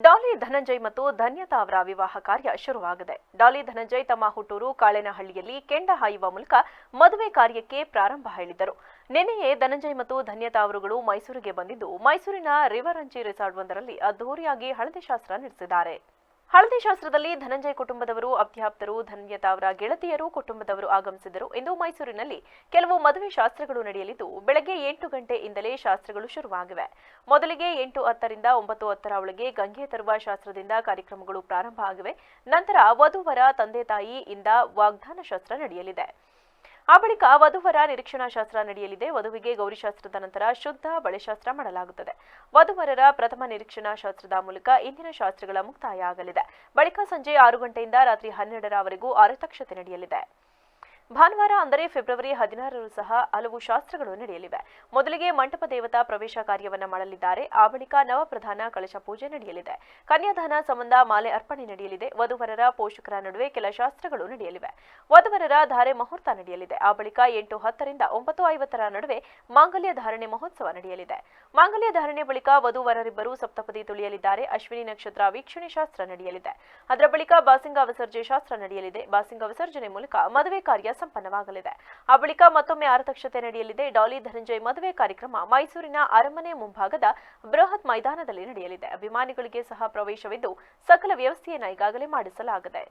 ಡಾಲಿ ಧನಂಜಯ್ ಮತ್ತು ಧನ್ಯತಾ ಅವರ ವಿವಾಹ ಕಾರ್ಯ ಶುರುವಾಗಿದೆ. ಡಾಲಿ ಧನಂಜಯ್ ತಮ್ಮ ಹುಟ್ಟೂರು ಕಾಳೆನಹಳ್ಳಿಯಲ್ಲಿ ಕೆಂಡ ಹಾಯುವ ಮೂಲಕ ಮದುವೆ ಕಾರ್ಯಕ್ಕೆ ಪ್ರಾರಂಭ ಹೇಳಿದ್ದರು ನಿನ್ನೆಯೇ ಧನಂಜಯ್ ಮತ್ತು ಧನ್ಯತಾ ಅವರುಗಳು ಮೈಸೂರಿಗೆ ಬಂದಿದ್ದು, ಮೈಸೂರಿನ ರಿವರ್ ಅಂಚಿ ರೆಸಾರ್ಟ್ ಒಂದರಲ್ಲಿ ಅದ್ದೂರಿಯಾಗಿ ಹಳದಿ ಶಾಸ್ತ್ರ ನಡೆಸಿದ್ದಾರೆ. ಹಳದಿ ಶಾಸ್ತ್ರದಲ್ಲಿ ಧನಂಜಯ ಕುಟುಂಬದವರು ಅಭ್ಯಾಪ್ತರು ಧನ್ಯತಾವರ ಗೆಳತಿಯರು, ಕುಟುಂಬದವರು ಆಗಮಿಸಿದರು. ಇಂದು ಮೈಸೂರಿನಲ್ಲಿ ಕೆಲವು ಮದುವೆ ಶಾಸ್ತ್ರಗಳು ನಡೆಯಲಿದ್ದು, ಬೆಳಗ್ಗೆ ಎಂಟು ಗಂಟೆಯಿಂದಲೇ ಶಾಸ್ತ್ರಗಳು ಶುರುವಾಗಿವೆ. ಮೊದಲಿಗೆ ಎಂಟು ಹತ್ತರಿಂದ ಒಂಬತ್ತು ಹತ್ತರ ಒಳಗೆ ಗಂಗೆ ತರುವ ಶಾಸ್ತ್ರದಿಂದ ಕಾರ್ಯಕ್ರಮಗಳು ಪ್ರಾರಂಭ ಆಗಿವೆ. ನಂತರ ವಧುವರ ತಂದೆ ತಾಯಿ ಇಂದ ವಾಗ್ದಾನ ಶಾಸ್ತ್ರ ನಡೆಯಲಿದೆ. ಆ ಬಳಿಕ ವಧುವರ ನಿರೀಕ್ಷಣಾ ಶಾಸ್ತ್ರ ನಡೆಯಲಿದೆ. ವಧುವಿಗೆ ಗೌರಿಶಾಸ್ತ್ರದ ನಂತರ ಶುದ್ಧ ಬಳೆಶಾಸ್ತ್ರ ಮಾಡಲಾಗುತ್ತದೆ. ವಧುವರರ ಪ್ರಥಮ ನಿರೀಕ್ಷಣಾ ಶಾಸ್ತ್ರದ ಮೂಲಕ ಇಂದಿನ ಶಾಸ್ತ್ರಗಳ ಮುಕ್ತಾಯ ಆಗಲಿದೆ ಬಳಿಕ ಸಂಜೆ ಆರು ಗಂಟೆಯಿಂದ ರಾತ್ರಿ ಹನ್ನೆರಡರವರೆಗೂ ಆರತಕ್ಷತೆ ನಡೆಯಲಿದೆ. ಭಾನುವಾರ ಅಂದರೆ ಫೆಬ್ರವರಿ ಹದಿನಾರರೂ ಸಹ ಹಲವು ಶಾಸ್ತ್ರಗಳು ನಡೆಯಲಿವೆ. ಮೊದಲಿಗೆ ಮಂಟಪ ದೇವತಾ ಪ್ರವೇಶ ಕಾರ್ಯವನ್ನು ಮಾಡಲಿದ್ದಾರೆ. ಆ ಬಳಿಕ ನವಪ್ರಧಾನ ಕಳಶ ಪೂಜೆ ನಡೆಯಲಿದೆ. ಕನ್ಯಾದಾನ ಸಂಬಂಧ ಮಾಲೆ ಅರ್ಪಣೆ ನಡೆಯಲಿದೆ. ವಧುವರರ ಪೋಷಕರ ನಡುವೆ ಕೆಲ ಶಾಸ್ತ್ರಗಳು ನಡೆಯಲಿವೆ. ವಧುವರರ ಧಾರೆ ಮುಹೂರ್ತ ನಡೆಯಲಿದೆ. ಆ ಬಳಿಕ ಎಂಟು ಹತ್ತರಿಂದ ಒಂಬತ್ತು ಐವತ್ತರ ನಡುವೆ ಮಾಂಗಲ್ಯ ಧಾರಣೆ ಮಹೋತ್ಸವ ನಡೆಯಲಿದೆ. ಮಾಂಗಲ್ಯ ಧಾರಣೆ ಬಳಿಕ ವಧುವರರಿಬ್ಬರು ಸಪ್ತಪದಿ ತುಳಿಯಲಿದ್ದಾರೆ. ಅಶ್ವಿನಿ ನಕ್ಷತ್ರ ವೀಕ್ಷಣೆ ಶಾಸ್ತ್ರ ನಡೆಯಲಿದೆ. ಅದರ ಬಳಿಕ ಬಾಸಿಂಗ ವಿಸರ್ಜೆ ಶಾಸ್ತ್ರ ನಡೆಯಲಿದೆ. ಬಾಸಿಂಗ ವಿಸರ್ಜನೆ ಮೂಲಕ ಮದುವೆ ಕಾರ್ಯ ಸಂಪನ್ನವಾಗಲಿದೆ. ಆ ಬಳಿಕ ಮತ್ತೊಮ್ಮೆ ಆರತಕ್ಷತೆ ನಡೆಯಲಿದೆ. ಡಾಲಿ ಧನಂಜಯ್ ಮದುವೆ ಕಾರ್ಯಕ್ರಮ ಮೈಸೂರಿನ ಅರಮನೆ ಮುಂಭಾಗದ ಬೃಹತ್ ಮೈದಾನದಲ್ಲಿ ನಡೆಯಲಿದೆ. ಅಭಿಮಾನಿಗಳಿಗೆ ಸಹ ಪ್ರವೇಶವಿದ್ದು ಸಕಲ ವ್ಯವಸ್ಥೆಯನ್ನು ಈಗಾಗಲೇ ಮಾಡಿಸಲಾಗಿದೆ.